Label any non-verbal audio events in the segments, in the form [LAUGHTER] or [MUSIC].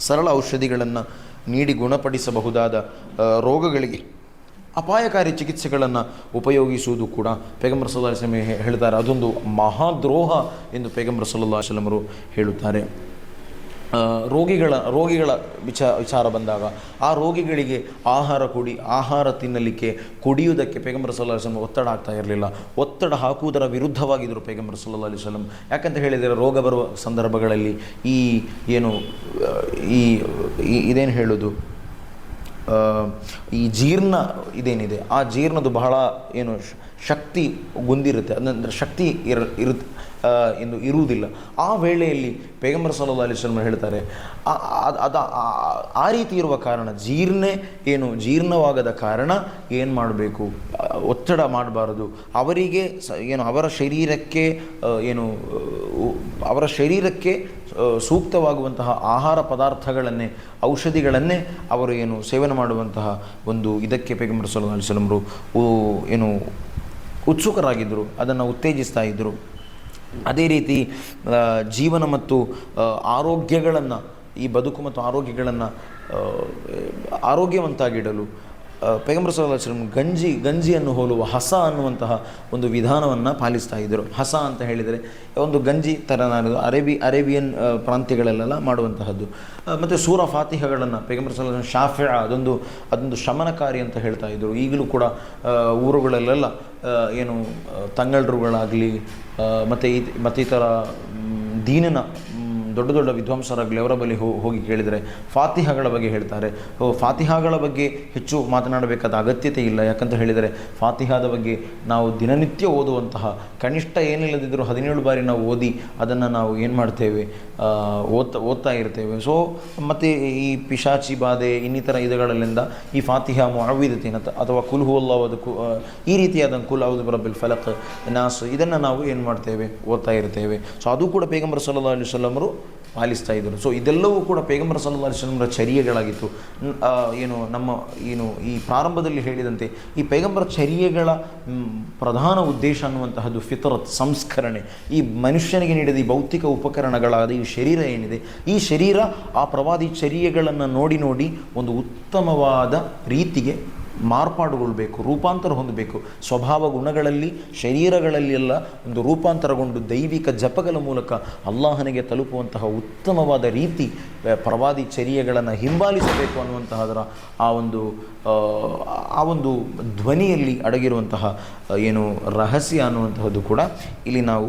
ಸರಳ ಔಷಧಿಗಳನ್ನು ನೀಡಿ ಗುಣಪಡಿಸಬಹುದಾದ ರೋಗಗಳಿಗೆ ಅಪಾಯಕಾರಿ ಚಿಕಿತ್ಸೆಗಳನ್ನು ಉಪಯೋಗಿಸುವುದು ಕೂಡ ಪೇಗಂಬರ್ ಸಲ್ಲಾ ಹೇಳುತ್ತಾರೆ ಹೇಳ್ತಾರೆ. ಅದೊಂದು ಮಹಾದ್ರೋಹ ಎಂದು ಪೇಗಂಬರ್ ಸಲ್ಲಾ ಸಲಮರು ಹೇಳುತ್ತಾರೆ. ರೋಗಿಗಳ ರೋಗಿಗಳ ವಿಚ, ವಿಚಾರ ಬಂದಾಗ ಆ ರೋಗಿಗಳಿಗೆ ಆಹಾರ ಕೊಡಿ, ಆಹಾರ ತಿನ್ನಲಿಕ್ಕೆ ಕುಡಿಯುವುದಕ್ಕೆ ಪೇಗಂಬರ ಸಲ್ಲಾ ವಸಲಂ ಒತ್ತಡ ಆಗ್ತಾ ಇರಲಿಲ್ಲ. ಒತ್ತಡ ಹಾಕುವುದರ ವಿರುದ್ಧವಾಗಿದ್ದರು ಪೇಗಂಬರ ಸಲ್ಲಾ ಅಲಿ ವಸಲಂ ಯಾಕಂತ ಹೇಳಿದರೆ ರೋಗ ಬರುವ ಸಂದರ್ಭಗಳಲ್ಲಿ ಈ ಏನು, ಈ ಇದೇನು ಹೇಳೋದು? ಈ ಜೀರ್ಣ ಇದೇನಿದೆ? ಆ ಜೀರ್ಣದು ಬಹಳ ಏನು, ಶಕ್ತಿ ಗುಂದಿರುತ್ತೆ. ಅಂದರೆ ಶಕ್ತಿ ಇರ ಇರು ಎಂದು ಇರುವುದಿಲ್ಲ. ಆ ವೇಳೆಯಲ್ಲಿ ಪೇಗಂಬರ್ ಸಲ್ಲಾ ಅಲಿ ವಸಲಂ ಹೇಳ್ತಾರೆ ಅದು, ಆ- ರೀತಿ ಇರುವ ಕಾರಣ, ಜೀರ್ಣೆ ಏನು, ಜೀರ್ಣವಾಗದ ಕಾರಣ ಏನು ಮಾಡಬೇಕು? ಒತ್ತಡ ಮಾಡಬಾರದು. ಅವರಿಗೆ ಏನು, ಅವರ ಶರೀರಕ್ಕೆ ಏನು ಅವರ ಶರೀರಕ್ಕೆ ಸೂಕ್ತವಾಗುವಂತಹ ಆಹಾರ ಪದಾರ್ಥಗಳನ್ನೇ, ಔಷಧಿಗಳನ್ನೇ ಅವರು ಏನು, ಸೇವನೆ ಮಾಡುವಂತಹ ಒಂದು ಇದಕ್ಕೆ ಪೇಗಂಬರ್ ಸಲ್ಲಾ ಅಲಿ ವಸಲಮರು ಏನು, ಉತ್ಸುಕರಾಗಿದ್ದರು. ಅದನ್ನು ಉತ್ತೇಜಿಸ್ತಾ ಇದ್ದರು. ಅದೇ ರೀತಿ ಜೀವನ ಮತ್ತು ಆರೋಗ್ಯಗಳನ್ನು ಈ ಬದುಕು ಮತ್ತು ಆರೋಗ್ಯಗಳನ್ನು ಆರೋಗ್ಯವಂತಾಗಿಡಲು ಪೈಗಂಬರ್ ಸಲ್ಲಾ ಗಂಜಿ, ಗಂಜಿಯನ್ನು ಹೋಲುವ ಹಸ ಅನ್ನುವಂತಹ ಒಂದು ವಿಧಾನವನ್ನು ಪಾಲಿಸ್ತಾ ಇದ್ದರು ಹಸ ಅಂತ ಹೇಳಿದರೆ ಒಂದು ಗಂಜಿ ಥರ ನಾನು ಅರೇಬಿ, ಅರೇಬಿಯನ್ ಪ್ರಾಂತ್ಯಗಳಲ್ಲೆಲ್ಲ ಮಾಡುವಂತಹದ್ದು. ಮತ್ತು ಸೂರ ಫಾತಿಹಗಳನ್ನು ಪೈಗಂಬರ್ ಸಲ್ಲಾ ಶಾಫೆ ಅದೊಂದು ಅದೊಂದು ಶಮನಕಾರಿ ಅಂತ ಹೇಳ್ತಾ ಇದ್ದರು ಈಗಲೂ ಕೂಡ ಊರುಗಳಲ್ಲೆಲ್ಲ ಏನು ತಂಗಳರುಗಳಾಗಲಿ ಮತ್ತು ಈ ಮತ್ತಿತರ ದೀನಿನ ದೊಡ್ಡ ದೊಡ್ಡ ವಿದ್ವಾಂಸರಾಗಲಿ ಅವರ ಬಳಿ ಹೋಗಿ ಕೇಳಿದರೆ ಫಾತಿಹಾಗಳ ಬಗ್ಗೆ ಹೇಳ್ತಾರೆ. ಫಾತಿಹಾಗಳ ಬಗ್ಗೆ ಹೆಚ್ಚು ಮಾತನಾಡಬೇಕಾದ ಅಗತ್ಯತೆ ಇಲ್ಲ. ಯಾಕಂತ ಹೇಳಿದರೆ ಫಾತಿಹಾದ ಬಗ್ಗೆ ನಾವು ದಿನನಿತ್ಯ ಓದುವಂತಹ ಕನಿಷ್ಠ ಏನಿಲ್ಲದಿದ್ದರೂ ಹದಿನೇಳು ಬಾರಿ ನಾವು ಓದಿ ಅದನ್ನು ನಾವು ಏನು ಮಾಡ್ತೇವೆ? ಓದ್ತಾ ಓದ್ತಾ ಇರ್ತೇವೆ. ಸೊ ಮತ್ತು ಈ ಪಿಶಾಚಿ ಬಾಧೆ ಇನ್ನಿತರ ಇದುಗಳಲ್ಲಿಂದ ಈ ಫಾತಿಹಾ ಮಾವಿದತೆ ಅಥವಾ ಕುಲ್ ಹುವಲ್ಲಾವದು ಕು ಈ ರೀತಿಯಾದ ಕುಲ್ ಹೌದು ಬರಬಿಲ್ ಫಲಕ್ ನಾಸು ಇದನ್ನು ನಾವು ಏನು ಮಾಡ್ತೇವೆ? ಓದ್ತಾ ಇರ್ತೇವೆ. ಸೊ ಅದು ಕೂಡ ಪೇಗಂಬರ್ ಸಲ್ಲಾ ಅಲಿ ವಸಲ್ಲಮರು ಪಾಲಿಸ್ತಾ ಇದ್ದರು. ಸೊ ಇದೆಲ್ಲವೂ ಕೂಡ ಪೇಗಂಬರ ಸಲ್ಲಾ ಅಲಿ ವಸಲ್ಲಮರ ಚರ್ಯೆಗಳಾಗಿತ್ತು. ಏನು, ನಮ್ಮ, ಏನು, ಈ ಪ್ರಾರಂಭದಲ್ಲಿ ಹೇಳಿದಂತೆ, ಈ ಪೇಗಂಬರ ಚರ್ಯೆಗಳ ಪ್ರಧಾನ ಉದ್ದೇಶ ಅನ್ನುವಂತಹದ್ದು ಫಿತರತ್, ಸಂಸ್ಕರಣೆ. ಈ ಮನುಷ್ಯನಿಗೆ ನೀಡಿದ ಈ ಭೌತಿಕ ಉಪಕರಣಗಳಾದ ಈ ಶರೀರ ಏನಿದೆ, ಈ ಶರೀರ ಆ ಪ್ರವಾದಿ ಚರ್ಯೆಗಳನ್ನು ನೋಡಿ ನೋಡಿ ಒಂದು ಉತ್ತಮವಾದ ರೀತಿಗೆ ಮಾರ್ಪಾಡುಗೊಳ್ಬೇಕು ರೂಪಾಂತರ ಹೊಂದಬೇಕು. ಸ್ವಭಾವ ಗುಣಗಳಲ್ಲಿ ಶರೀರಗಳಲ್ಲಿ ಎಲ್ಲ ಒಂದು ರೂಪಾಂತರಗೊಂಡು ದೈವಿಕ ಜಪಗಳ ಮೂಲಕ ಅಲ್ಲಾಹನಿಗೆ ತಲುಪುವಂತಹ ಉತ್ತಮವಾದ ರೀತಿ ಪ್ರವಾದಿ ಚರ್ಯಗಳನ್ನು ಹಿಂಬಾಲಿಸಬೇಕು ಅನ್ನುವಂತಹದರ ಆ ಒಂದು ಆ, ಒಂದು ಧ್ವನಿಯಲ್ಲಿ ಅಡಗಿರುವಂತಹ ಏನು ರಹಸ್ಯ ಅನ್ನುವಂತಹದ್ದು ಕೂಡ ಇಲ್ಲಿ ನಾವು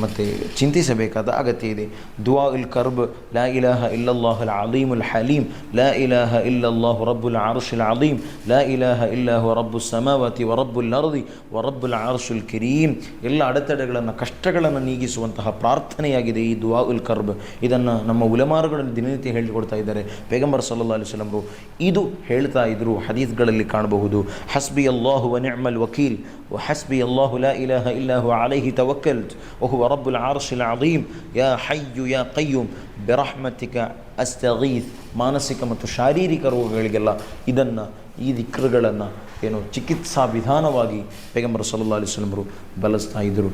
ಮತ್ತು ಚಿಂತಿಸಬೇಕಾದ ಅಗತ್ಯ ಇದೆ. ದುವಾ ಇಲ್ ಕರ್ಬ್ ಲಾ ಇಲಾಹ ಇಲ್ಲಲ್ಲಾಹುಲ್ ಅಲೀಮುಲ್ ಅಲೀಮ್ ಅಲ್ ಹಲೀಮ್ ಲಾ ಇಲಾಹ ಇಲ್ಲಲ್ಲಾಹು ರಬ್ಬುಲ್ ಆರ್ಶ್ ಅಲ್ ಅಲೀಮ್ ಲಾ ಇಲಾಹ ಇಲ್ಲಾಹು ರಬ್ಬು ಸಮಾವತಿ ವರಬ್ಬುಲ್ ಅರ್ದಿ ವರಬ್ಬುಲ್ ಆರ್ಶುಲ್ ಕಿರೀಮ್ ಎಲ್ಲ ಅಡೆತಡೆಗಳನ್ನು ಕಷ್ಟಗಳನ್ನು ನೀಗಿಸುವಂತಹ ಪ್ರಾರ್ಥನೆಯಾಗಿದೆ ಈ ದುವಾ ಉಲ್ ಕರ್ಬ್ ಇದನ್ನು ನಮ್ಮ ಉಲಮಾರುಗಳನ್ನು ದಿನನಿತ್ಯ ಹೇಳಿಕೊಡ್ತಾ ಇದ್ದಾರೆ ಪೇಗಂಬರ್ ಸಲ್ಲಾ ಅಲಿ ವಸಲ್ಲಮರು ಇದು ಹೇಳ್ತಾ ಇದ್ರು ಹದೀಸ್ಗಳಲ್ಲಿ ಕಾಣಬಹುದು ಹಸ್ಬಿ ಅಲ್ಲಾಹು ವ ನಿಅಮಲ್ ವಕೀಲ್ وحسبي الله لا إله إلا هو عليه توكلت وهو رب العرش العظيم يا حي يا قيوم برحمتك ಅಸ್ತಗೀತ್ ಮಾನಸಿಕ ಮತ್ತು ಶಾರೀರಿಕ ರೋಗಗಳಿಗೆಲ್ಲ ಇದನ್ನು ಈ ದಿಕ್ರುಗಳನ್ನು ಏನು ಚಿಕಿತ್ಸಾ ವಿಧಾನವಾಗಿ ಪೈಗಂಬರ್ ಸಲ್ಲಾ ಅಲಿಸ್ಲಮರು ಬಳಸ್ತಾ ಇದ್ದರು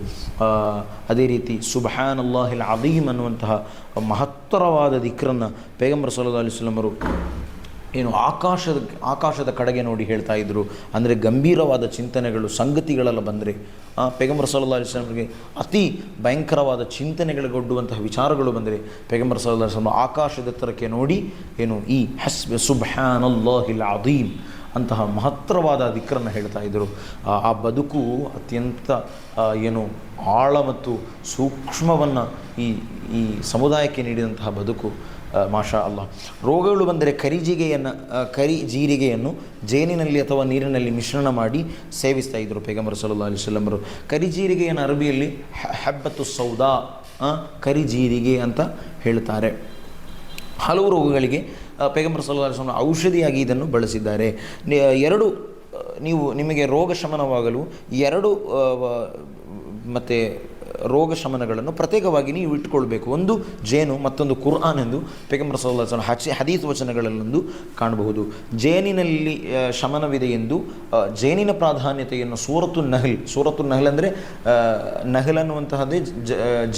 ಅದೇ ರೀತಿ ಸುಬಹಾನ್ ಅಲ್ಲಾಹಿಲ್ ಅದೀಮ್ ಅನ್ನುವಂತಹ ಮಹತ್ತರವಾದ ದಿಕ್ರನ್ನು ಪೈಗಂಬರ್ ಸಲ್ಲಾ ಅಲಿಸ್ಲಮರು ಏನು ಆಕಾಶದ ಆಕಾಶದ ಕಡೆಗೆ ನೋಡಿ ಹೇಳ್ತಾ ಇದ್ದರು ಅಂದರೆ ಗಂಭೀರವಾದ ಚಿಂತನೆಗಳು, ಸಂಗತಿಗಳೆಲ್ಲ ಬಂದರೆ ಪೆಗಂಬರ್ ಸಲ್ಲಾ ಅಲಿಸ್ಲಾಮ್ಗೆ ಅತಿ ಭಯಂಕರವಾದ ಚಿಂತನೆಗಳಿಗೊಡ್ಡುವಂತಹ ವಿಚಾರಗಳು ಬಂದರೆ ಪೈಗಂಬರ್ ಸಲ್ಲಾ ಅಲಿಸ್ಲಾಮ್ ಆಕಾಶದ ಎತ್ತರಕ್ಕೆ ನೋಡಿ, ಏನು, ಈ ಹಸ್ ಸುಬ್ಹಾನ್ ಅಲ್ಲಾಹಿಲ್ ಅದೀಮ್ ಅಂತಹ ಮಹತ್ತರವಾದ ದಿಕ್ಕರನ್ನು ಹೇಳ್ತಾ ಇದ್ದರು ಆ- ಬದುಕು ಅತ್ಯಂತ ಏನು, ಆಳ ಮತ್ತು ಸೂಕ್ಷ್ಮವನ್ನು ಈ ಈ ಸಮುದಾಯಕ್ಕೆ ನೀಡಿದಂತಹ ಬದುಕು. ಮಾಷಾ ಅಲ್ಲ ರೋಗಗಳು ಬಂದರೆ ಕರಿಜೀಗೆಯನ್ನು ಕರಿ ಜೀರಿಗೆಯನ್ನು ಜೇನಿನಲ್ಲಿ ಅಥವಾ ನೀರಿನಲ್ಲಿ ಮಿಶ್ರಣ ಮಾಡಿ ಸೇವಿಸ್ತಾ ಇದ್ದರು ಪೇಗಂಬರ್ ಸಲ್ಲಾ ಅಲಿ ಕರಿ ಕರಿಜೀರಿಗೆಯನ್ನು ಅರಬಿಯಲ್ಲಿ ಹೆಬ್ಬತ್ತು ಸೌದಾ ಕರಿಜೀರಿಗೆ ಅಂತ ಹೇಳ್ತಾರೆ. ಹಲವು ರೋಗಗಳಿಗೆ ಪೇಗಂಬರ್ ಅಲಿ ವಸಲ್ಲಂ ಔಷಧಿಯಾಗಿ ಇದನ್ನು ಬಳಸಿದ್ದಾರೆ. ಎರಡು ನೀವು, ನಿಮಗೆ ರೋಗ ಶಮನವಾಗಲು ಎರಡು ಮತ್ತು ರೋಗ ಶಮನಗಳನ್ನು ಪ್ರತ್ಯೇಕವಾಗಿ ನೀವು ಇಟ್ಟುಕೊಳ್ಬೇಕು. ಒಂದು ಜೇನು, ಮತ್ತೊಂದು ಕುರ್ಆನ್ ಎಂದು ಪೇಗಂಬರ ಸಲ್ಲಾಸನ ಹಚಿ ಹದೀಸ್ ವಚನಗಳಲ್ಲೊಂದು ಕಾಣಬಹುದು. ಜೇನಿನಲ್ಲಿ ಶಮನವಿದೆ ಎಂದು ಜೇನಿನ ಪ್ರಾಧಾನ್ಯತೆಯನ್ನು ಸೂರತ್ತು ನಹಲ್ ಸೂರತ್ತು ನಹಲ್ ಅಂದರೆ ನಹಲ್ ಅನ್ನುವಂತಹದ್ದೇ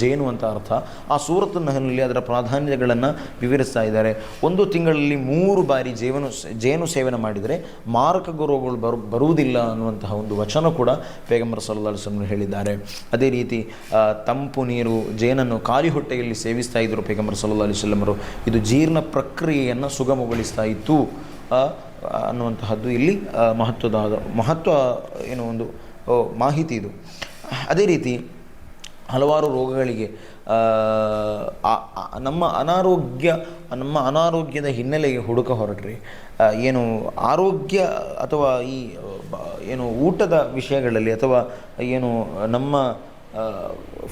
ಜೇನು ಅಂತ ಅರ್ಥ. ಆ ಸೂರತ್ತು ನಹಲ್ನಲ್ಲಿ ಅದರ ಪ್ರಾಧಾನ್ಯತೆಗಳನ್ನು ವಿವರಿಸ್ತಾ ಇದ್ದಾರೆ. ಒಂದು ತಿಂಗಳಲ್ಲಿ ಮೂರು ಬಾರಿ ಜೇವನು, ಜೇನು ಸೇವನೆ ಮಾಡಿದರೆ ಮಾರಕ ಗೌರವಗಳು ಬರು, ಬರುವುದಿಲ್ಲ ಅನ್ನುವಂತಹ ಒಂದು ವಚನ ಕೂಡ ಪೇಗಂಬರ್ ಸಲ್ಲಾ ಹೇಳಿದ್ದಾರೆ. ಅದೇ ರೀತಿ ತಂಪು ನೀರು, ಜೇನನ್ನು ಖಾಲಿ ಹೊಟ್ಟೆಯಲ್ಲಿ ಸೇವಿಸ್ತಾ ಇದ್ದರು ಪೇಗಂಬರ ಸಲ್ಲಾ ಅವರು. ಇದು ಜೀರ್ಣ ಪ್ರಕ್ರಿಯೆಯನ್ನು ಸುಗಮಗೊಳಿಸ್ತಾ ಇತ್ತು. ಅನ್ನುವಂತಹದ್ದು ಇಲ್ಲಿ ಮಹತ್ವದ ಮಹತ್ವ ಏನು ಒಂದು ಮಾಹಿತಿ ಇದು. ಅದೇ ರೀತಿ ಹಲವಾರು ರೋಗಗಳಿಗೆ ನಮ್ಮ ಅನಾರೋಗ್ಯ, ನಮ್ಮ ಅನಾರೋಗ್ಯದ ಹಿನ್ನೆಲೆಗೆ ಹುಡುಕ ಹೊರಟ್ರಿ. ಏನು ಆರೋಗ್ಯ ಅಥವಾ ಈ ಏನು ಊಟದ ವಿಷಯಗಳಲ್ಲಿ ಅಥವಾ ಏನು ನಮ್ಮ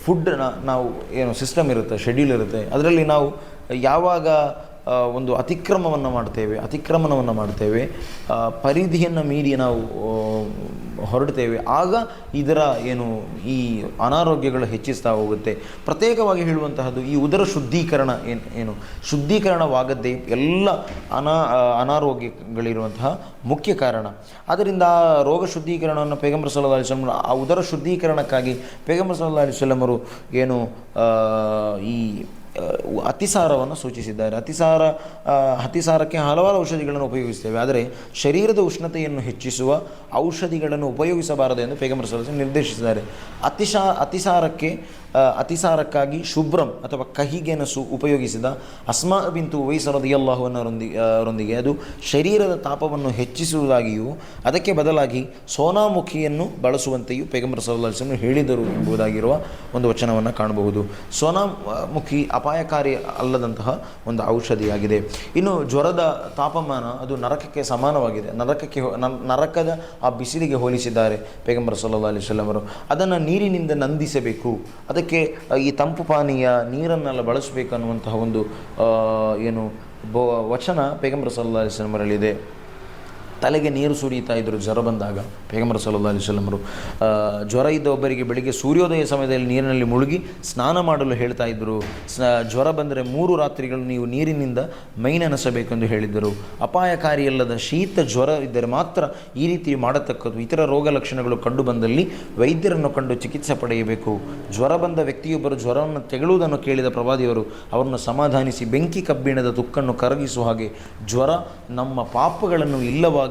ಫುಡ್ನ ನಾವು ಏನು ಸಿಸ್ಟಮ್ ಇರುತ್ತೆ ಶೆಡ್ಯೂಲ್ ಇರುತ್ತೆ ಅದರಲ್ಲಿ ನಾವು ಯಾವಾಗ ಒಂದು ಅತಿಕ್ರಮವನ್ನು ಮಾಡ್ತೇವೆ ಅತಿಕ್ರಮಣವನ್ನು ಮಾಡ್ತೇವೆ. ಪರಿಧಿಯನ್ನು ಮೀರಿ ನಾವು ಹೊರಡ್ತೇವೆ. ಆಗ ಇದರ ಏನು ಈ ಅನಾರೋಗ್ಯಗಳು ಹೆಚ್ಚಿಸ್ತಾ ಹೋಗುತ್ತೆ. ಪ್ರತ್ಯೇಕವಾಗಿ ಹೇಳುವಂತಹದ್ದು ಈ ಉದರ ಶುದ್ಧೀಕರಣ ಏನು ಏನು ಶುದ್ಧೀಕರಣವಾಗದ್ದೇ ಎಲ್ಲ ಅನಾ ಅನಾರೋಗ್ಯಗಳಿರುವಂತಹ ಮುಖ್ಯ ಕಾರಣ. ಆದ್ದರಿಂದ ಆ ರೋಗ ಶುದ್ಧೀಕರಣವನ್ನು ಪೇಗಂಬರ ಸಲ್ಲಾ ಅಲಿಸ್ಲಮ್ ಆ ಉದರ ಶುದ್ಧೀಕರಣಕ್ಕಾಗಿ ಪೇಗಂಬರ ಸಲ್ಲಾ ಅಲಿಸ್ಲಮರು ಏನು ಈ ಅತಿಸಾರವನ್ನು ಸೂಚಿಸಿದ್ದಾರೆ. ಅತಿಸಾರ ಅತಿಸಾರಕ್ಕೆ ಹಲವಾರು ಔಷಧಿಗಳನ್ನು ಉಪಯೋಗಿಸ್ತೇವೆ. ಆದರೆ ಶರೀರದ ಉಷ್ಣತೆಯನ್ನು ಹೆಚ್ಚಿಸುವ ಔಷಧಿಗಳನ್ನು ಉಪಯೋಗಿಸಬಾರದು ಎಂದು ಪೇಗಮರ ಸಲಹೆ ನಿರ್ದೇಶಿಸಿದ್ದಾರೆ. ಅತಿಶಾ, ಅತಿಸಾರಕ್ಕೆ ಅತಿಸಾರಕ್ಕಾಗಿ ಶುಭ್ರಂ ಅಥವಾ ಕಹಿಗೆನಸು ಉಪಯೋಗಿಸಿದ ಅಸ್ಮಾ ಬಿಂತು ವೈಸರದಿಯಲ್ಲಾಹುವನ್ನರೊಂದಿಗೆ ಅದು ಶರೀರದ ತಾಪವನ್ನು ಹೆಚ್ಚಿಸುವುದಾಗಿಯೂ ಅದಕ್ಕೆ ಬದಲಾಗಿ ಸೋನಾಮುಖಿಯನ್ನು ಬಳಸುವಂತೆಯೂ ಪೇಗಂಬರ ಸಲ್ಲಾಹ್ ಹೇಳಿದರು ಎಂಬುದಾಗಿರುವ ಒಂದು ವಚನವನ್ನು ಕಾಣಬಹುದು. ಸೋನಾಮುಖಿ ಅಪಾಯಕಾರಿ ಅಲ್ಲದಂತಹ ಒಂದು ಔಷಧಿಯಾಗಿದೆ. ಇನ್ನು ಜ್ವರದ ತಾಪಮಾನ ಅದು ನರಕಕ್ಕೆ ಸಮಾನವಾಗಿದೆ. ನರಕಕ್ಕೆ ನರಕದ ಆ ಬಿಸಿಲಿಗೆ ಹೋಲಿಸಿದ್ದಾರೆ ಪೇಗಂಬರ ಸಲ್ಲಾ ಅಲಿ ಅವರು. ಅದನ್ನು ನೀರಿನಿಂದ ನಂದಿಸಬೇಕು. ಅದಕ್ಕೆ ಈ ತಂಪು ಪಾನೀಯ ನೀರನ್ನೆಲ್ಲ ಬಳಸಬೇಕು ಅನ್ನುವಂತಹ ಒಂದು ಏನು, ಬೋ, ವಚನ ಪೇಗಂಬರ ಸಲ್ಲಾ ಅಲಿಸ್ಲಮರಲ್ಲಿದೆ ತಲೆಗೆ ನೀರು ಸುರಿಯುತ್ತಾ ಇದ್ದರು. ಜ್ವರ ಬಂದಾಗ ಪೇಗಂಬರ ಸಲ್ಲಾ ಅಲಿಸ್ಲಮರು ಜ್ವರ ಇದ್ದ ಒಬ್ಬರಿಗೆ ಬೆಳಿಗ್ಗೆ ಸೂರ್ಯೋದಯ ಸಮಯದಲ್ಲಿ ನೀರಿನಲ್ಲಿ ಮುಳುಗಿ ಸ್ನಾನ ಮಾಡಲು ಹೇಳ್ತಾ ಇದ್ದರು. ಜ್ವರ ಬಂದರೆ ಮೂರು ರಾತ್ರಿಗಳು ನೀವು ನೀರಿನಿಂದ ಮೈ ನೆನೆಸಬೇಕೆಂದು ಹೇಳಿದ್ದರು. ಅಪಾಯಕಾರಿಯಲ್ಲದ ಶೀತ, ಜ್ವರ ಇದ್ದರೆ ಮಾತ್ರ ಈ ರೀತಿ ಮಾಡತಕ್ಕದ್ದು. ಇತರ ರೋಗ ಲಕ್ಷಣಗಳು ಕಂಡು ಬಂದಲ್ಲಿ ವೈದ್ಯರನ್ನು ಕಂಡು ಚಿಕಿತ್ಸೆ ಪಡೆಯಬೇಕು. ಜ್ವರ ಬಂದ ವ್ಯಕ್ತಿಯೊಬ್ಬರು ಜ್ವರವನ್ನು ತೆಗಳುವುದನ್ನು ಕೇಳಿದ ಪ್ರವಾದಿಯವರು, ಅವರನ್ನು ಸಮಾಧಾನಿಸಿ ಬೆಂಕಿ ಕಬ್ಬಿಣದ ತುಕ್ಕನ್ನು ಕರಗಿಸುವ ಹಾಗೆ, ಜ್ವರ ನಮ್ಮ ಪಾಪಗಳನ್ನು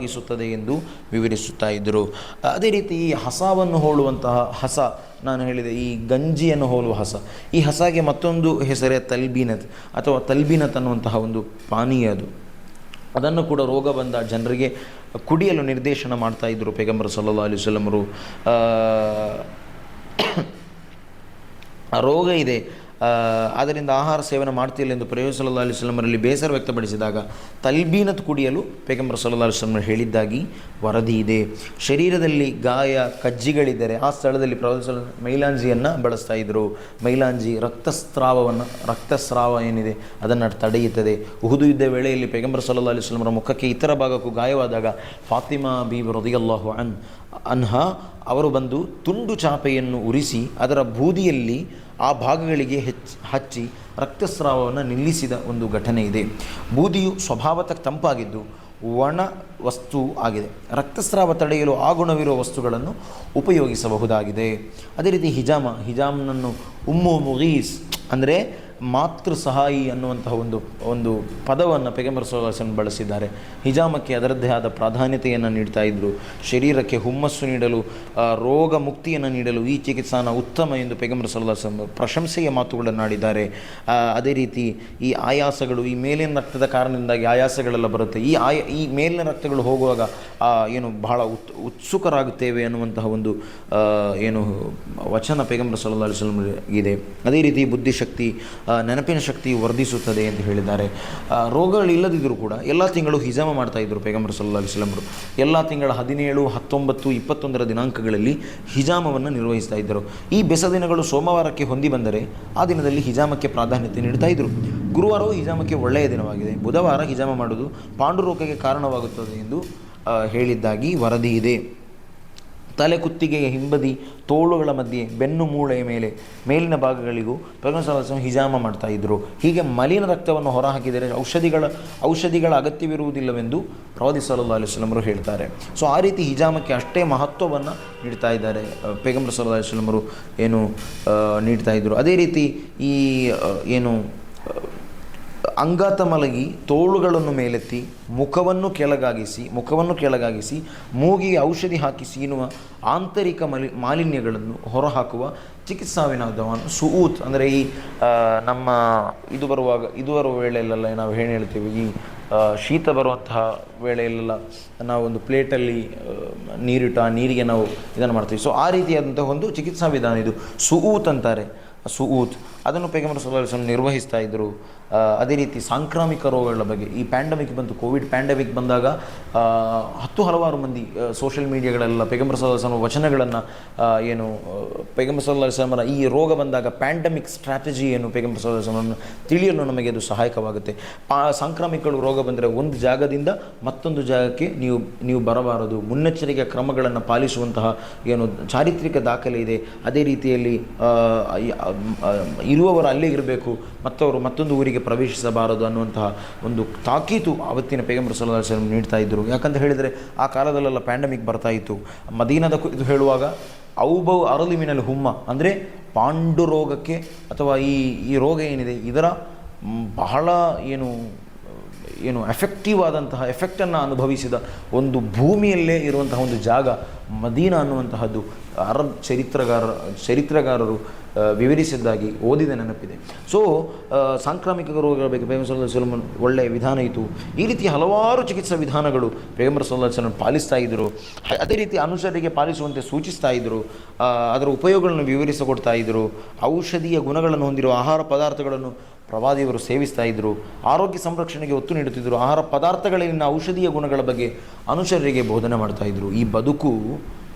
ಇಲ್ಲವಾಗಿಸುತ್ತದೆ ಎಂದು ವಿವರಿಸುತ್ತಾ ಇದ್ದರು. ಅದೇ ರೀತಿ ಈ ಹಸವನ್ನು ಹೋಲುವಂತಹ ಹಸ, ನಾನು ಹೇಳಿದೆ ಈ ಗಂಜಿಯನ್ನು ಹೋಲುವ ಹಸ. ಈ ಹಸಗೆ ಮತ್ತೊಂದು ಹೆಸರೇ ತಲ್ಬೀನತ್ ಅಥವಾ ತಲ್ಬೀನತ್ ಅನ್ನುವಂತಹ ಒಂದು ಪಾನೀಯ ಅದು. ಅದನ್ನು ಕೂಡ ರೋಗ ಬಂದ ಜನರಿಗೆ ಕುಡಿಯಲು ನಿರ್ದೇಶನ ಮಾಡ್ತಾ ಇದ್ದರು ಪೈಗಂಬರ್ ಸಲ್ಲಾ ಅಲಿ ವಸಲ್ಲಮರು [COUGHS] ರೋಗ ಇದೆ ಆದ್ದರಿಂದ ಆಹಾರ ಸೇವನೆ ಮಾಡ್ತಿಲ್ಲ ಎಂದು ಪ್ರಯೋಗ ಸಲ್ಲಾ ಅಲಿ ಬೇಸರ ವ್ಯಕ್ತಪಡಿಸಿದಾಗ ತಲ್ಬೀನತ್ ಕುಡಿಯಲು ಪೇಗಂಬರ ಸಲ್ಲಾ ಅಲಿ ವಸಲ್ಲಮರು ಹೇಳಿದ್ದಾಗಿ ವರದಿ ಇದೆ. ಶರೀರದಲ್ಲಿ ಗಾಯ, ಕಜ್ಜಿಗಳಿದ್ದರೆ ಆ ಸ್ಥಳದಲ್ಲಿ ಪ್ರವಾದಿ ಸಲ್ಲ ಮೈಲಾಂಜಿಯನ್ನು ಬಳಸ್ತಾ ಇದ್ದರು ಮೈಲಾಂಜಿ ರಕ್ತಸ್ರಾವವನ್ನು, ರಕ್ತಸ್ರಾವ ಏನಿದೆ ಅದನ್ನು ತಡೆಯುತ್ತದೆ. ಉಹುದು ಇದ್ದ ವೇಳೆಯಲ್ಲಿ ಪೇಗಂಬರ ಸಲ್ಲಾ ಅಲಿ ವಸಲ್ಲಮರ ಮುಖಕ್ಕೆ ಇತರ ಭಾಗಕ್ಕೂ ಗಾಯವಾದಾಗ ಫಾತಿಮಾ ಬಿ ರದಿಯಲ್ಲಾಹು ಅನ್ ಅನ್ಹ, ಅವರು ಬಂದು ತುಂಡು ಚಾಪೆಯನ್ನು ಉರಿಸಿ ಅದರ ಬೂದಿಯಲ್ಲಿ ಆ ಭಾಗಗಳಿಗೆ ಹೆಚ್ಚು, ಹಚ್ಚಿ ರಕ್ತಸ್ರಾವವನ್ನು ನಿಲ್ಲಿಸಿದ ಒಂದು ಘಟನೆ ಇದೆ. ಬೂದಿಯು ಸ್ವಭಾವತಃ ತಂಪಾಗಿದ್ದು ಒಣ ವಸ್ತು ಆಗಿದೆ. ರಕ್ತಸ್ರಾವ ತಡೆಯಲು ಆ ಗುಣವಿರುವ ವಸ್ತುಗಳನ್ನು ಉಪಯೋಗಿಸಬಹುದಾಗಿದೆ. ಅದೇ ರೀತಿ ಹಿಜಾಮ, ಹಿಜಾಮ್ನನ್ನು ಉಮ್ಮು ಮುಗೀಸ್ ಅಂದರೆ ಮಾತೃ ಸಹಾಯಿ ಅನ್ನುವಂತಹ ಒಂದು ಒಂದು ಪದವನ್ನು ಪೆಗಂಬರ ಸೋಲಾಸನ್ ಬಳಸಿದ್ದಾರೆ. ಹಿಜಾಮಕ್ಕೆ ಅದರದ್ದೇ ಆದ ಪ್ರಾಧಾನ್ಯತೆಯನ್ನು ನೀಡ್ತಾ ಇದ್ದರು ಶರೀರಕ್ಕೆ ಹುಮ್ಮಸ್ಸು ನೀಡಲು ರೋಗ ಮುಕ್ತಿಯನ್ನು ನೀಡಲು ಈ ಚಿಕಿತ್ಸಾನ ಉತ್ತಮ ಎಂದು ಪೆಗಂಬರ ಸೋಲಾಸನ್ ಪ್ರಶಂಸೆಯ ಮಾತುಗಳನ್ನಾಡಿದ್ದಾರೆ ಅದೇ ರೀತಿ ಈ ಆಯಾಸಗಳು, ಈ ಮೇಲಿನ ರಕ್ತದ ಕಾರಣದಿಂದಾಗಿ ಆಯಾಸಗಳೆಲ್ಲ ಬರುತ್ತೆ. ಈ ಆಯ, ಈ ಮೇಲಿನ ರಕ್ತಗಳು ಹೋಗುವಾಗ ಏನು ಬಹಳ ಉತ್, ಉತ್ಸುಕರಾಗುತ್ತೇವೆ ಅನ್ನುವಂತಹ ಒಂದು ಏನು ವಚನ ಪೆಗಂಬರ ಸಲ್ಲಾ ಇದೆ. ಅದೇ ರೀತಿ ಬುದ್ಧಿಶಕ್ತಿ ನೆನಪಿನ ಶಕ್ತಿ ವರ್ಧಿಸುತ್ತದೆ ಎಂದು ಹೇಳಿದ್ದಾರೆ. ರೋಗಗಳು ರೋಗಗಳಿಲ್ಲದಿದ್ದರೂ ಕೂಡ ಎಲ್ಲ ತಿಂಗಳು ಹಿಜಾಮ ಮಾಡ್ತಾ ಇದ್ದರು ಪೇಗಂಬರ ಸಲ್ಲಾ ಅಲಿಸ್ಲಮರು ಎಲ್ಲ ತಿಂಗಳ ಹದಿನೇಳು, ಹತ್ತೊಂಬತ್ತು, ಇಪ್ಪತ್ತೊಂದರ ದಿನಾಂಕಗಳಲ್ಲಿ ಹಿಜಾಮವನ್ನು ನಿರ್ವಹಿಸ್ತಾ ಇದ್ದರು. ಈ ಬೆಸ ದಿನಗಳು ಸೋಮವಾರಕ್ಕೆ ಹೊಂದಿ ಬಂದರೆ ಆ ದಿನದಲ್ಲಿ ಹಿಜಾಮಕ್ಕೆ ಪ್ರಾಧಾನ್ಯತೆ ನೀಡ್ತಾ ಇದ್ದರು ಗುರುವಾರವು ಹಿಜಾಮಕ್ಕೆ ಒಳ್ಳೆಯ ದಿನವಾಗಿದೆ. ಬುಧವಾರ ಹಿಜಾಮ ಮಾಡುವುದು ಪಾಂಡುರೋಗಕ್ಕೆ ಕಾರಣವಾಗುತ್ತದೆ ಎಂದು ಹೇಳಿದ್ದಾಗಿ ವರದಿ ಇದೆ. ತಲೆ ಕುತ್ತಿಗೆಯ ಹಿಂಬದಿ, ತೋಳುಗಳ ಮಧ್ಯೆ, ಬೆನ್ನು ಮೂಳೆಯ ಮೇಲೆ, ಮೇಲಿನ ಭಾಗಗಳಿಗೂ ಸಲ್ಲಲ್ಲಾಹು ಹಿಜಾಮ ಮಾಡ್ತಾ ಇದ್ದರು ಹೀಗೆ ಮಲಿನ ರಕ್ತವನ್ನು ಹೊರಹಾಕಿದರೆ ಔಷಧಿಗಳ ಔಷಧಿಗಳ ಅಗತ್ಯವಿರುವುದಿಲ್ಲವೆಂದು ಪ್ರವಾದಿ ಸಲ್ಲಲ್ಲಾಹು ಅಲೈಹಿ ವಸಲ್ಲಮರು ಹೇಳ್ತಾರೆ. ಸೊ ಆ ರೀತಿ ಹಿಜಾಮಕ್ಕೆ ಅಷ್ಟೇ ಮಹತ್ವವನ್ನು ನೀಡ್ತಾ ಇದ್ದಾರೆ. ಪೇಗಂಬರ ಪೈಗಂಬರ್ ಅಲಿ ಅಲೈಹಿ ವಸಲ್ಲಮರು ಏನು ನೀಡ್ತಾ ಇದ್ದರು ಅದೇ ರೀತಿ ಈ ಏನು ಅಂಗಾತ ಮಲಗಿ ತೋಳುಗಳನ್ನು ಮೇಲೆತ್ತಿ ಮುಖವನ್ನು ಕೆಳಗಾಗಿಸಿ ಮುಖವನ್ನು ಕೆಳಗಾಗಿಸಿ, ಮೂಗಿಗೆ ಔಷಧಿ ಹಾಕಿ ಎನ್ನುವ ಆಂತರಿಕ ಮಲಿ, ಮಾಲಿನ್ಯಗಳನ್ನು ಹೊರಹಾಕುವ ಚಿಕಿತ್ಸಾ ವಿಧಾನವನ್ನು ಸುಊತ್ ಅಂದರೆ ಈ ನಮ್ಮ ಇದು ಬರುವಾಗ ಇದು ಬರುವ ವೇಳೆಯಲ್ಲೆಲ್ಲ ನಾವು ಏನು ಹೇಳ್ತೀವಿ, ಈ ಶೀತ ಬರುವಂತಹ ವೇಳೆಯಲ್ಲೆಲ್ಲ ನಾವು ಒಂದು ಪ್ಲೇಟಲ್ಲಿ ನೀರಿಟ್ಟು ಆ ನೀರಿಗೆ ನಾವು ಇದನ್ನು ಮಾಡ್ತೀವಿ. ಸೊ ಆ ರೀತಿಯಾದಂಥ ಒಂದು ಚಿಕಿತ್ಸಾ ವಿಧಾನ ಇದು. ಸುಊತ್ ಅಂತಾರೆ. ಸುಊತ್ ಅದನ್ನು ಅಲೈಹಿ ವಸಲ್ಲಂ ನಿರ್ವಹಿಸ್ತಾ ಇದ್ದರು ಅದೇ ರೀತಿ ಸಾಂಕ್ರಾಮಿಕ ರೋಗಗಳ ಬಗ್ಗೆ ಈ ಪ್ಯಾಂಡಮಿಕ್ ಬಂತು ಕೋವಿಡ್ ಪ್ಯಾಂಡಮಿಕ್ ಬಂದಾಗ ಹತ್ತು ಹಲವಾರು ಮಂದಿ ಸೋಷಿಯಲ್ ಮೀಡಿಯಾಗಳೆಲ್ಲ ಪೈಗಂಬರ್ ಸಲ್ಲಲ್ಲಾಹು ವಚನಗಳನ್ನು ಏನು ಪೈಗಂಬರ್ ಸಲ್ಲಲ್ಲಾಹು ಈ ರೋಗ ಬಂದಾಗ ಪ್ಯಾಂಡಮಿಕ್ ಸ್ಟ್ರಾಟಜಿ ಏನು ಪೈಗಂಬರ್ ಸಲ್ಲಲ್ಲಾಹು ತಿಳಿಯಲು ನಮಗೆ ಅದು ಸಹಾಯಕವಾಗುತ್ತೆ. ಪಾ ಸಾಂಕ್ರಾಮಿಕ ರೋಗ ಬಂದರೆ ಒಂದು ಜಾಗದಿಂದ ಮತ್ತೊಂದು ಜಾಗಕ್ಕೆ ನೀವು ನೀವು ಬರಬಾರದು. ಮುನ್ನೆಚ್ಚರಿಕೆ ಕ್ರಮಗಳನ್ನು ಪಾಲಿಸುವಂತಹ ಏನು ಚಾರಿತ್ರಿಕ ದಾಖಲೆ ಇದೆ. ಅದೇ ರೀತಿಯಲ್ಲಿ ಇರುವವರು ಅಲ್ಲೇ ಇರಬೇಕು, ಮತ್ತವರು ಮತ್ತೊಂದು ಊರಿಗೆ ಪ್ರವೇಶಿಸಬಾರದು ಅನ್ನುವಂತಹ ಒಂದು ತಾಕೀತು ಅವತ್ತಿನ ಪೇಗಂಬರ್ ವಸಲ್ಲಂ ನೀಡ್ತಾ ಇದ್ದರು. ಯಾಕಂತ ಹೇಳಿದರೆ ಆ ಕಾಲದಲ್ಲೆಲ್ಲ ಪ್ಯಾಂಡಮಿಕ್ ಬರ್ತಾ ಇತ್ತು. ಮದೀನದ ಇದು ಹೇಳುವಾಗ ಔಬೌ ಅರಲಿ ಹುಮ್ಮ ಅಂದರೆ ಪಾಂಡು ರೋಗಕ್ಕೆ ಅಥವಾ ಈ ಈ ರೋಗ ಏನಿದೆ ಇದರ ಬಹಳ ಏನು ಏನು ಎಫೆಕ್ಟಿವ್ ಆದಂತಹ ಎಫೆಕ್ಟನ್ನು ಅನುಭವಿಸಿದ ಒಂದು ಭೂಮಿಯಲ್ಲೇ ಇರುವಂತಹ ಒಂದು ಜಾಗ ಮದೀನಾ ಅನ್ನುವಂತಹದ್ದು ಅರಬ್ ಚರಿತ್ರಗಾರ, ಚರಿತ್ರಗಾರರು ವಿವರಿಸಿದ್ದಾಗಿ ಓದಿದ ನೆನಪಿದೆ. ಸೊ ಸಾಂಕ್ರಾಮಿಕ ರೋಗಗಳ ಬಗ್ಗೆ ಪ್ರೇಮ ವಸಲ್ಲಂ ಒಳ್ಳೆಯ ವಿಧಾನ ಇತ್ತು. ಈ ರೀತಿ ಹಲವಾರು ಚಿಕಿತ್ಸಾ ವಿಧಾನಗಳು ಪ್ರೇಮರ ಅಲೈಹಿ ಪಾಲಿಸ್ತಾ ಇದ್ದರು ಅದೇ ರೀತಿ ಅನುಸರಿಗೆ ಪಾಲಿಸುವಂತೆ ಸೂಚಿಸ್ತಾ ಇದ್ದರು ಅದರ ಉಪಯೋಗಗಳನ್ನು ವಿವರಿಸಿಕೊಡ್ತಾ ಇದ್ದರು ಔಷಧೀಯ ಗುಣಗಳನ್ನು ಹೊಂದಿರುವ ಆಹಾರ ಪದಾರ್ಥಗಳನ್ನು ಪ್ರವಾದಿಯವರು ಸೇವಿಸ್ತಾ ಇದ್ದರು ಆರೋಗ್ಯ ಸಂರಕ್ಷಣೆಗೆ ಒತ್ತು ನೀಡುತ್ತಿದ್ದರು ಆಹಾರ ಪದಾರ್ಥಗಳಲ್ಲಿನ ಔಷಧೀಯ ಗುಣಗಳ ಬಗ್ಗೆ ಅನುಚರರಿಗೆ ಬೋಧನೆ ಮಾಡ್ತಾ ಇದ್ದರು ಈ ಬದುಕು,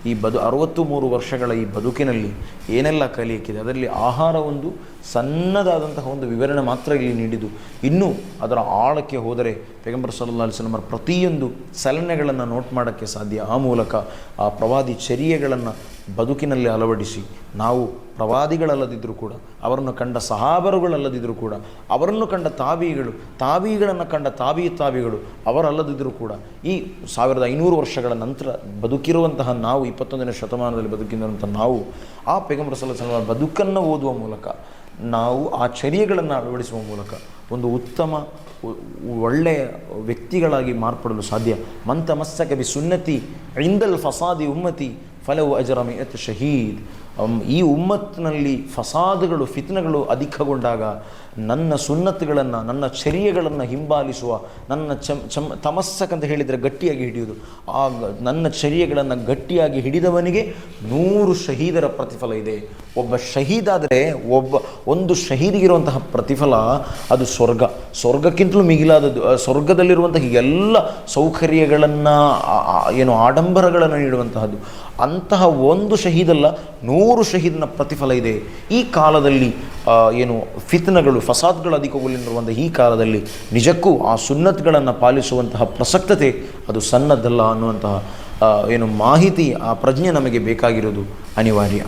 ಈ ಬದು ಅರವತ್ತು ಮೂರು ವರ್ಷಗಳ ಈ ಬದುಕಿನಲ್ಲಿ ಏನೆಲ್ಲ ಕಲಿಯಕ್ಕಿದೆ ಅದರಲ್ಲಿ ಆಹಾರ ಒಂದು ಸಣ್ಣದಾದಂತಹ ಒಂದು ವಿವರಣೆ ಮಾತ್ರ ಇಲ್ಲಿ ನೀಡಿದ್ದು. ಇನ್ನೂ ಅದರ ಆಳಕ್ಕೆ ಹೋದರೆ ಪೆಗಂಬರ್ ಸಲ್ಲಾ ಅಲಿಸ್ಲಮರ ಪ್ರತಿಯೊಂದು ಸಲನೆಗಳನ್ನು ನೋಟ್ ಮಾಡೋಕ್ಕೆ ಸಾಧ್ಯ. ಆ ಮೂಲಕ ಆ ಪ್ರವಾದಿ ಚರ್ಯೆಗಳನ್ನು ಬದುಕಿನಲ್ಲಿ ಅಳವಡಿಸಿ, ನಾವು ಪ್ರವಾದಿಗಳಲ್ಲದಿದ್ದರೂ ಕೂಡ, ಅವರನ್ನು ಕಂಡ ಸಹಾಬರುಗಳಲ್ಲದಿದ್ದರೂ ಕೂಡ, ಅವರನ್ನು ಕಂಡ ತಾವಿಗಳು ತಾವಿಗಳನ್ನು ಕಂಡ ತಾಬಿ ತಾವಿಗಳು ಅವರಲ್ಲದಿದ್ದರೂ ಕೂಡ, ಈ ಸಾವಿರದ ಐನೂರು ವರ್ಷಗಳ ನಂತರ ಬದುಕಿರುವಂತಹ ನಾವು, ಇಪ್ಪತ್ತೊಂದನೇ ಶತಮಾನದಲ್ಲಿ ಬದುಕಿರುವಂಥ ನಾವು, ಆ ಪೆಗಂಬರ ಸಲ ಬದುಕನ್ನು ಓದುವ ಮೂಲಕ, ನಾವು ಆ ಚರ್ಯಗಳನ್ನು ಅಳವಡಿಸುವ ಮೂಲಕ, ಒಂದು ಉತ್ತಮ ಒಳ್ಳೆಯ ವ್ಯಕ್ತಿಗಳಾಗಿ ಮಾರ್ಪಡಲು ಸಾಧ್ಯ. ಮಂತ ಮಸ್ತಕ ಬಿ ಸುನ್ನತಿ ಇಂದಲ್ ಫಸಾದಿ ಉಮ್ಮತಿ فله أجر مئة شهيد ಈ ಉಮ್ಮತ್ತಿನಲ್ಲಿ ಫಸಾದುಗಳು, ಫಿತ್ನಗಳು ಅಧಿಕಗೊಂಡಾಗ ನನ್ನ ಸುನ್ನತ್ಗಳನ್ನು ನನ್ನ ಚರ್ಯಗಳನ್ನು ಹಿಂಬಾಲಿಸುವ, ನನ್ನ ಚಮ್ ಚಮ್ ತಮಸ್ಸಕ್ಕಂತ ಹೇಳಿದರೆ ಗಟ್ಟಿಯಾಗಿ ಹಿಡಿಯುವುದು. ಆ ನನ್ನ ಚರ್ಯಗಳನ್ನು ಗಟ್ಟಿಯಾಗಿ ಹಿಡಿದವನಿಗೆ ನೂರು ಶಹೀದರ ಪ್ರತಿಫಲ ಇದೆ. ಒಬ್ಬ ಶಹೀದಾದರೆ, ಒಬ್ಬ, ಒಂದು ಶಹೀದಿಗಿರುವಂತಹ ಪ್ರತಿಫಲ ಅದು ಸ್ವರ್ಗ. ಸ್ವರ್ಗಕ್ಕಿಂತಲೂ ಮಿಗಿಲಾದದ್ದು ಸ್ವರ್ಗದಲ್ಲಿರುವಂತಹ ಎಲ್ಲ ಸೌಕರ್ಯಗಳನ್ನು ಏನು ಆಡಂಬರಗಳನ್ನು ನೀಡುವಂತಹದ್ದು. ಅಂತಹ ಒಂದು ಶಹೀದಲ್ಲ, ನೂರು ಶಹೀದನ ಪ್ರತಿಫಲ ಇದೆ. ಈ ಕಾಲದಲ್ಲಿ ಏನು ಫಿತ್ನಗಳು, ಫಸಾದ್ಗಳು ಅಧಿಕಗೊಳ್ಳಿರುವಂಥ ಈ ಕಾಲದಲ್ಲಿ ನಿಜಕ್ಕೂ ಆ ಸುನ್ನತ್ಗಳನ್ನು ಪಾಲಿಸುವಂತಹ ಪ್ರಸಕ್ತತೆ ಅದು ಸಣ್ಣದಲ್ಲ ಅನ್ನುವಂತಹ ಏನು ಮಾಹಿತಿ ಆ ಪ್ರಜ್ಞೆ ನಮಗೆ ಬೇಕಾಗಿರೋದು ಅನಿವಾರ್ಯ.